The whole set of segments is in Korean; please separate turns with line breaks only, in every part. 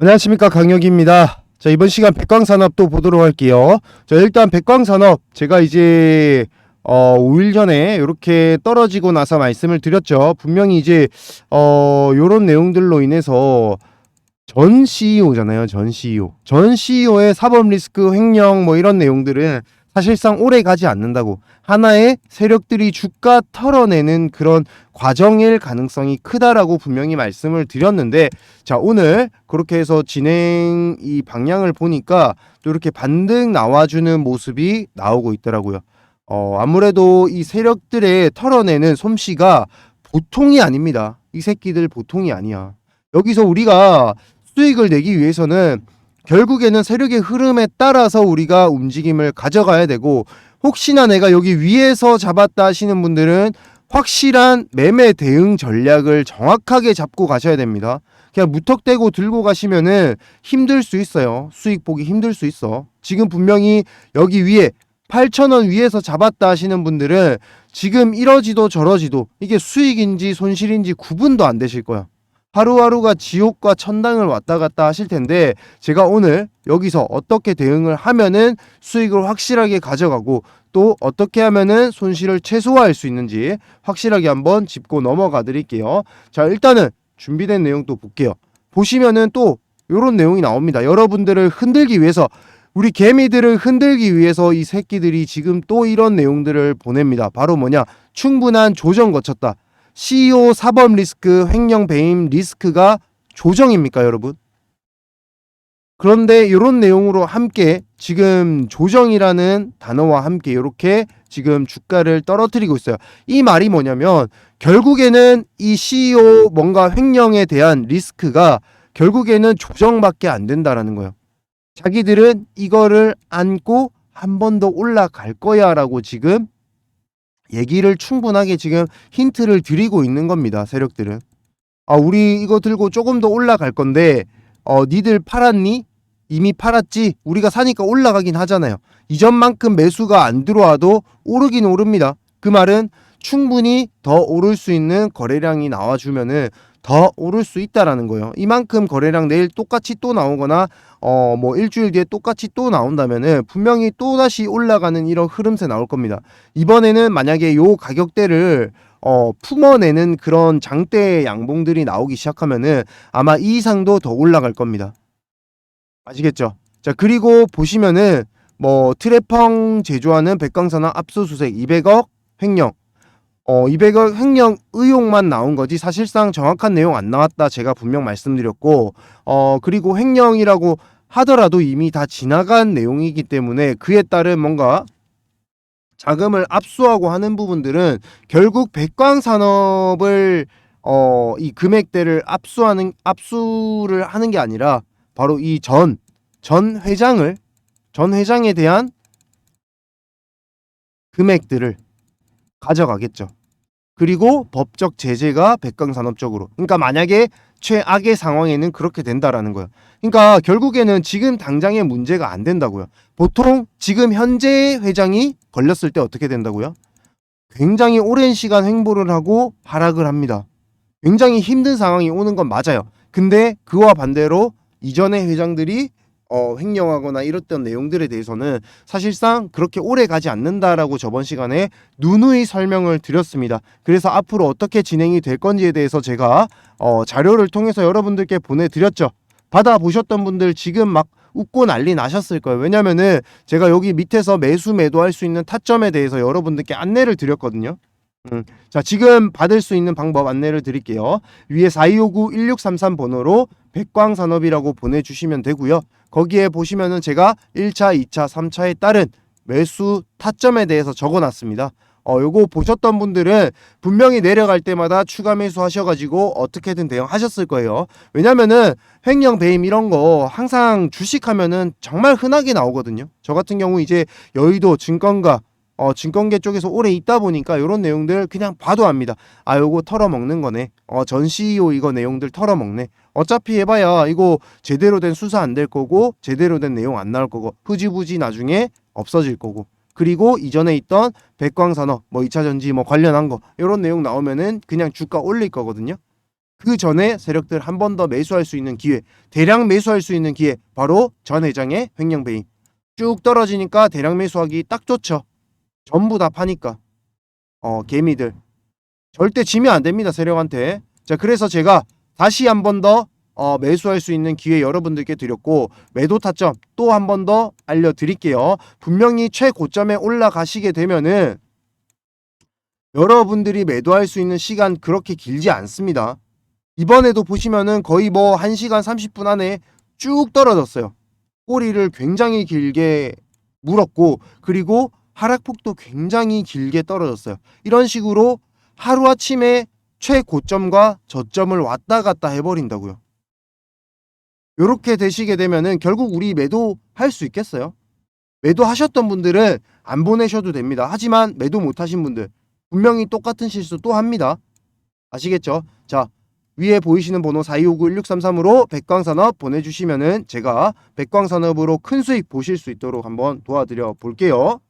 안녕하십니까 강혁입니다. 자 이번 시간 백광산업 또 보도록 할게요. 자 일단 백광산업 제가 이제 어 5일 전에 이렇게 떨어지고 나서 말씀을 드렸죠. 분명히 이제 어 요런 내용들로 인해서 전 CEO잖아요. 전 CEO. 전 CEO의 사법 리스크 횡령 뭐 이런 내용들은 사실상 오래 가지 않는다고 하나의 세력들이 주가 털어내는 그런 과정일 가능성이 크다라고 분명히 말씀을 드렸는데 자 오늘 그렇게 해서 진행 이 방향을 보니까 또 이렇게 반등 나와주는 모습이 나오고 있더라고요. 어 아무래도 이 세력들의 털어내는 솜씨가 보통이 아닙니다. 이 새끼들 보통이 아니야. 여기서 우리가 수익을 내기 위해서는 결국에는 세력의 흐름에 따라서 우리가 움직임을 가져가야 되고 혹시나 내가 여기 위에서 잡았다 하시는 분들은 확실한 매매 대응 전략을 정확하게 잡고 가셔야 됩니다. 그냥 무턱대고 들고 가시면은 힘들 수 있어요. 수익 보기 힘들 수 있어. 지금 분명히 여기 위에 8,000원 위에서 잡았다 하시는 분들은 지금 이러지도 저러지도 이게 수익인지 손실인지 구분도 안 되실 거야. 하루하루가 지옥과 천당을 왔다 갔다 하실 텐데 제가 오늘 여기서 어떻게 대응을 하면은 수익을 확실하게 가져가고 또 어떻게 하면은 손실을 최소화할 수 있는지 확실하게 한번 짚고 넘어가 드릴게요. 자, 일단은 준비된 내용 또 볼게요. 보시면은 또 이런 내용이 나옵니다. 여러분들을 흔들기 위해서 우리 개미들을 흔들기 위해서 이 새끼들이 지금 또 이런 내용들을 보냅니다. 바로 뭐냐? 충분한 조정 거쳤다. CEO 사법 리스크, 횡령 배임 리스크가 조정입니까, 여러분? 그런데 이런 내용으로 함께 지금 조정이라는 단어와 함께 이렇게 지금 주가를 떨어뜨리고 있어요. 이 말이 뭐냐면 결국에는 이 CEO 뭔가 횡령에 대한 리스크가 결국에는 조정밖에 안 된다라는 거예요. 자기들은 이거를 안고 한 번 더 올라갈 거야라고 지금 얘기를 충분하게 지금 힌트를 드리고 있는 겁니다. 세력들은. 아, 우리 이거 들고 조금 더 올라갈 건데 어, 니들 팔았니? 이미 팔았지. 우리가 사니까 올라가긴 하잖아요. 이전만큼 매수가 안 들어와도 오르긴 오릅니다. 그 말은 충분히 더 오를 수 있는 거래량이 나와주면은 더 오를 수 있다라는 거예요. 이만큼 거래량 내일 똑같이 또 나오거나 어 뭐 일주일 뒤에 똑같이 또 나온다면은 분명히 또 다시 올라가는 이런 흐름세 나올 겁니다. 이번에는 만약에 요 가격대를 어 품어내는 그런 장대 양봉들이 나오기 시작하면은 아마 이 이상도 더 올라갈 겁니다. 아시겠죠? 자 그리고 보시면은 뭐 트래펑 제조하는 백광산화 압수수색 200억 횡령 어 200억 횡령 의혹만 나온 거지 사실상 정확한 내용 안 나왔다 제가 분명 말씀드렸고 어 그리고 횡령이라고 하더라도 이미 다 지나간 내용이기 때문에 그에 따른 뭔가 자금을 압수하고 하는 부분들은 결국 백광 산업을 어 이 금액대를 압수하는 압수를 하는 게 아니라 바로 이 전전 회장을 전 회장에 대한 금액들을 가져가겠죠. 그리고 법적 제재가 백광산업 쪽으로. 그러니까 만약에 최악의 상황에는 그렇게 된다라는 거예요. 그러니까 결국에는 지금 당장의 문제가 안 된다고요. 보통 지금 현재 회장이 걸렸을 때 어떻게 된다고요? 굉장히 오랜 시간 횡보를 하고 하락을 합니다. 굉장히 힘든 상황이 오는 건 맞아요. 근데 그와 반대로 이전의 회장들이 어, 횡령하거나 이랬던 내용들에 대해서는 사실상 그렇게 오래 가지 않는다라고 저번 시간에 누누이 설명을 드렸습니다. 그래서 앞으로 어떻게 진행이 될 건지에 대해서 제가 어, 자료를 통해서 여러분들께 보내드렸죠. 받아보셨던 분들 지금 막 웃고 난리 나셨을 거예요. 왜냐면은 제가 여기 밑에서 매수 매도할 수 있는 타점에 대해서 여러분들께 안내를 드렸거든요. 음, 자 지금 받을 수 있는 방법 안내를 드릴게요. 위에 4259-1633 번호로 백광산업이라고 보내주시면 되고요. 거기에 보시면은 제가 1차, 2차, 3차에 따른 매수 타점에 대해서 적어놨습니다. 어, 요거 보셨던 분들은 분명히 내려갈 때마다 추가 매수 하셔가지고 어떻게든 대응하셨을 거예요. 왜냐면은 횡령 배임 이런 거 항상 주식하면은 정말 흔하게 나오거든요. 저 같은 경우 이제 여의도 증권가 어, 증권계 쪽에서 오래 있다 보니까 이런 내용들 그냥 봐도 압니다. 아, 요거 털어먹는 거네. 어, 전 CEO 이거 내용들 털어먹네. 어차피 해봐야 이거 제대로 된 수사 안 될 거고, 제대로 된 내용 안 나올 거고, 흐지부지 나중에 없어질 거고. 그리고 이전에 있던 백광산업, 뭐 2차 전지 뭐 관련한 거, 이런 내용 나오면은 그냥 주가 올릴 거거든요. 그 전에 세력들 한 번 더 매수할 수 있는 기회, 대량 매수할 수 있는 기회, 바로 전 회장의 횡령 배임. 쭉 떨어지니까 대량 매수하기 딱 좋죠. 전부 다 파니까. 어, 개미들. 절대 지면 안 됩니다, 세력한테. 자, 그래서 제가 다시 한 번 더 어, 매수할 수 있는 기회 여러분들께 드렸고 매도 타점 또 한 번 더 알려드릴게요. 분명히 최고점에 올라가시게 되면은 여러분들이 매도할 수 있는 시간 그렇게 길지 않습니다. 이번에도 보시면은 거의 뭐 1시간 30분 안에 쭉 떨어졌어요. 꼬리를 굉장히 길게 물었고 그리고 하락폭도 굉장히 길게 떨어졌어요. 이런 식으로 하루아침에 최고점과 저점을 왔다 갔다 해버린다고요. 이렇게 되시게 되면은 결국 우리 매도 할 수 있겠어요? 매도 하셨던 분들은 안 보내셔도 됩니다. 하지만 매도 못 하신 분들 분명히 똑같은 실수 또 합니다. 아시겠죠? 자 위에 보이시는 번호 4259-1633으로 백광산업 보내주시면은 제가 백광산업으로 큰 수익 보실 수 있도록 한번 도와드려 볼게요.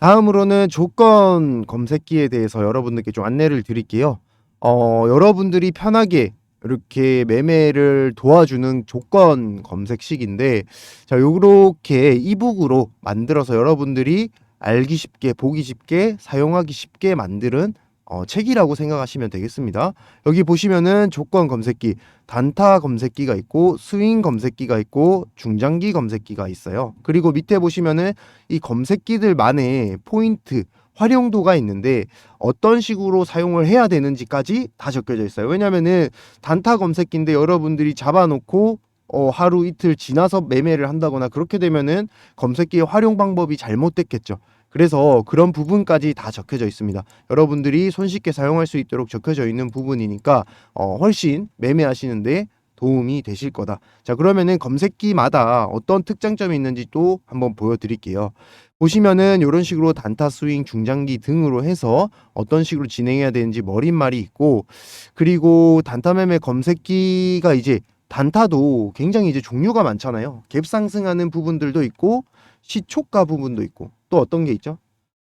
다음으로는 조건 검색기에 대해서 여러분들께 좀 안내를 드릴게요. 어, 여러분들이 편하게 이렇게 매매를 도와주는 조건 검색식인데 자, 요렇게 이북으로 만들어서 여러분들이 알기 쉽게, 보기 쉽게, 사용하기 쉽게 만드는 어, 책이라고 생각하시면 되겠습니다. 여기 보시면은 조건 검색기, 단타 검색기가 있고 스윙 검색기가 있고 중장기 검색기가 있어요. 그리고 밑에 보시면은 이 검색기들만의 포인트, 활용도가 있는데 어떤 식으로 사용을 해야 되는지까지 다 적혀져 있어요. 왜냐면은 단타 검색기인데 여러분들이 잡아놓고 어, 하루 이틀 지나서 매매를 한다거나 그렇게 되면은 검색기의 활용 방법이 잘못됐겠죠. 그래서 그런 부분까지 다 적혀져 있습니다. 여러분들이 손쉽게 사용할 수 있도록 적혀져 있는 부분이니까 어, 훨씬 매매하시는데 도움이 되실 거다. 자, 그러면은 검색기마다 어떤 특장점이 있는지 또 한번 보여드릴게요. 보시면은 이런 식으로 단타 스윙, 중장기 등으로 해서 어떤 식으로 진행해야 되는지 머릿말이 있고 그리고 단타 매매 검색기가 이제 단타도 굉장히 이제 종류가 많잖아요. 갭 상승하는 부분들도 있고 시초가 부분도 있고 또 어떤 게 있죠?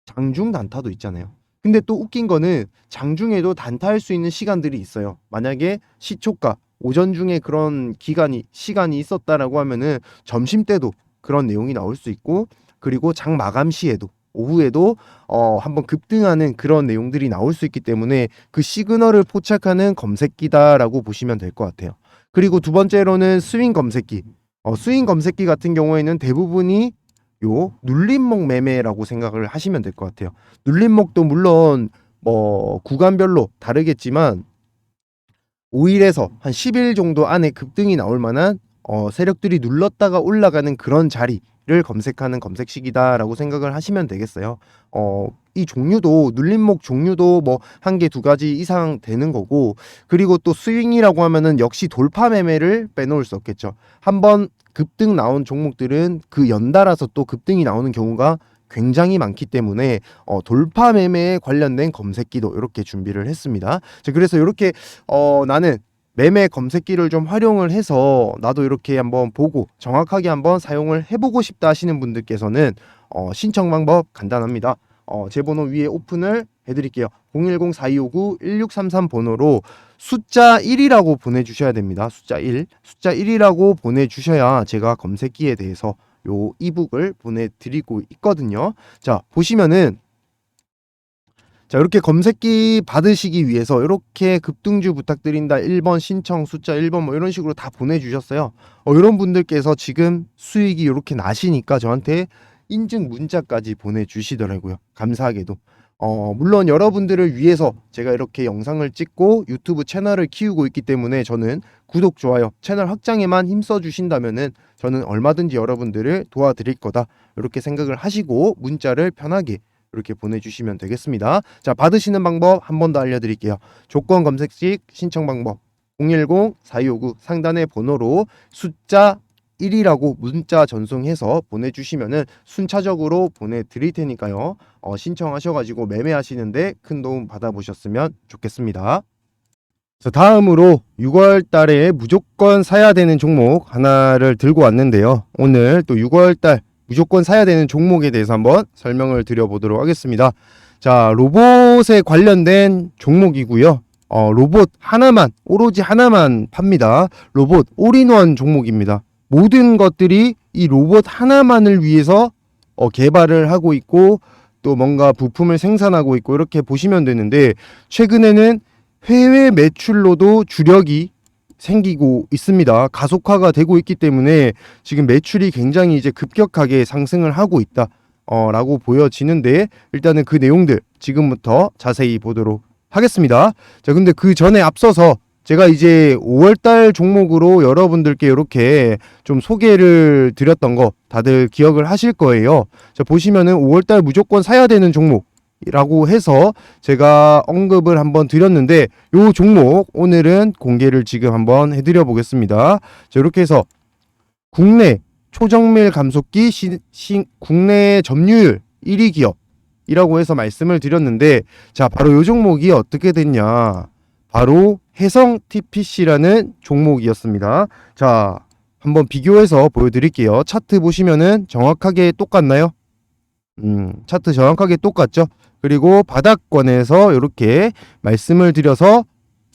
장중 단타도 있잖아요. 근데 또 웃긴 거는 장중에도 단타할 수 있는 시간들이 있어요. 만약에 시초가 오전 중에 그런 기간이 시간이 있었다라고 하면은 점심 때도 그런 내용이 나올 수 있고 그리고 장 마감 시에도 오후에도 어 한번 급등하는 그런 내용들이 나올 수 있기 때문에 그 시그널을 포착하는 검색기다라고 보시면 될 것 같아요. 그리고 두 번째로는 스윙 검색기. 어, 스윙 검색기 같은 경우에는 대부분이 요 눌림목 매매라고 생각을 하시면 될 것 같아요. 눌림목도 물론 뭐 구간별로 다르겠지만 5일에서 한 10일 정도 안에 급등이 나올 만한 어, 세력들이 눌렀다가 올라가는 그런 자리를 검색하는 검색식이다라고 생각을 하시면 되겠어요. 어, 이 종류도 눌림목 종류도 뭐 한 개 두 가지 이상 되는 거고 그리고 또 스윙이라고 하면은 역시 돌파 매매를 빼놓을 수 없겠죠. 한번 급등 나온 종목들은 그 연달아서 또 급등이 나오는 경우가 굉장히 많기 때문에 어, 돌파 매매에 관련된 검색기도 이렇게 준비를 했습니다. 자, 그래서 이렇게 어, 나는 매매 검색기를 좀 활용을 해서 나도 이렇게 한번 보고 정확하게 한번 사용을 해보고 싶다 하시는 분들께서는 어, 신청 방법 간단합니다. 어, 제 번호 위에 오픈을 해드릴게요. 010-4259-1633 번호로 숫자 1이라고 보내주셔야 됩니다. 숫자 1. 숫자 1이라고 보내주셔야 제가 검색기에 대해서 요 이북을 보내드리고 있거든요. 자, 보시면은 자, 이렇게 검색기 받으시기 위해서 이렇게 급등주 부탁드린다 1번 신청 숫자 1번 뭐 이런 식으로 다 보내주셨어요. 어, 이런 분들께서 지금 수익이 이렇게 나시니까 저한테 인증 문자까지 보내주시더라고요. 감사하게도. 어, 물론 여러분들을 위해서 제가 이렇게 영상을 찍고 유튜브 채널을 키우고 있기 때문에 저는 구독, 좋아요, 채널 확장에만 힘써 주신다면은 저는 얼마든지 여러분들을 도와드릴 거다. 이렇게 생각을 하시고 문자를 편하게 이렇게 보내주시면 되겠습니다. 자, 받으시는 방법 한 번 더 알려드릴게요. 조건 검색식 신청 방법 010-4259 상단의 번호로 숫자 1이라고 문자 전송해서 보내주시면은 순차적으로 보내드릴 테니까요. 어, 신청하셔가지고 매매하시는데 큰 도움 받아보셨으면 좋겠습니다. 자, 다음으로 6월 달에 무조건 사야 되는 종목 하나를 들고 왔는데요. 오늘 또 6월 달 무조건 사야 되는 종목에 대해서 한번 설명을 드려보도록 하겠습니다. 자, 로봇에 관련된 종목이고요. 어, 로봇 하나만 오로지 하나만 팝니다. 로봇 올인원 종목입니다. 모든 것들이 이 로봇 하나만을 위해서 어, 개발을 하고 있고 또 뭔가 부품을 생산하고 있고 이렇게 보시면 되는데 최근에는 해외 매출로도 주력이 생기고 있습니다. 가속화가 되고 있기 때문에 지금 매출이 굉장히 이제 급격하게 상승을 하고 있다. 어, 라고 보여지는데 일단은 그 내용들 지금부터 자세히 보도록 하겠습니다. 자, 근데 그 전에 앞서서 제가 이제 5월달 종목으로 여러분들께 이렇게 좀 소개를 드렸던 거 다들 기억을 하실 거예요. 자, 보시면은 5월달 무조건 사야 되는 종목이라고 해서 제가 언급을 한번 드렸는데 요 종목 오늘은 공개를 지금 한번 해드려 보겠습니다. 자, 이렇게 해서 국내 초정밀 감속기 시, 시, 국내 점유율 1위 기업이라고 해서 말씀을 드렸는데 자 바로 요 종목이 어떻게 됐냐 바로 해성 TPC라는 종목이었습니다. 자 한번 비교해서 보여드릴게요. 차트 보시면은 정확하게 똑같나요? 음 차트 정확하게 똑같죠. 그리고 바닥권에서 이렇게 말씀을 드려서